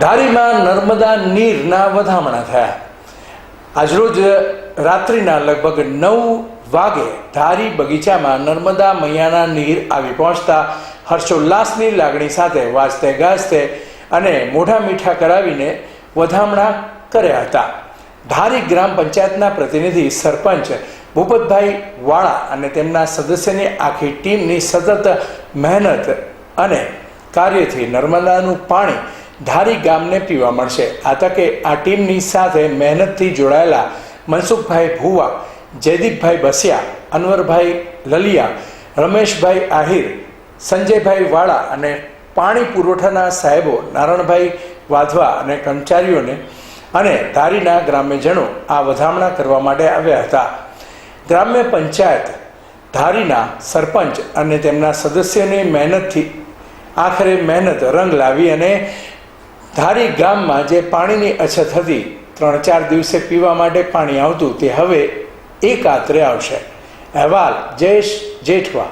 ધારીમાં નર્મદા નીરના વધામણા થયા. આજરોજ રાત્રિના લગભગ નવ વાગે ધારી બગીચામાં નર્મદા મૈયાના નીર આવી પહોંચતા હર્ષોલ્લાસની લાગણી સાથે વાજતે ગાજતે અને મોઢા મીઠા કરાવીને વધામણા કર્યા હતા. ધારી ગ્રામ પંચાયતના પ્રતિનિધિ સરપંચ ભૂપતભાઈ વાળા અને તેમના સદસ્યની આખી ટીમની સતત મહેનત અને કાર્યથી નર્મદાનું પાણી ધારી ગામને પીવા મળશે. આ તકે આ ટીમની સાથે મહેનતથી જોડાયેલા મનસુખભાઈ ભુવા, જયદીપભાઈ બસિયા, અનવરભાઈ લલિયા, રમેશભાઈ આહિર, સંજયભાઈ વાળા અને પાણી પુરવઠાના સાહેબો નારણભાઈ વાધવા અને કર્મચારીઓને અને ધારીના ગ્રામ્યજનો આ વધામણા કરવા માટે આવ્યા હતા. ગ્રામ્ય પંચાયત ધારીના સરપંચ અને તેમના સદસ્યની મહેનતથી આખરે મહેનત રંગ લાવી અને ધારી ગામમાં જે પાણીની અછત હતી, ત્રણ ચાર દિવસે પીવા માટે પાણી આવતું, તે હવે એક આત્રે આવશે. અહેવાલ, જયેશ જેઠવા.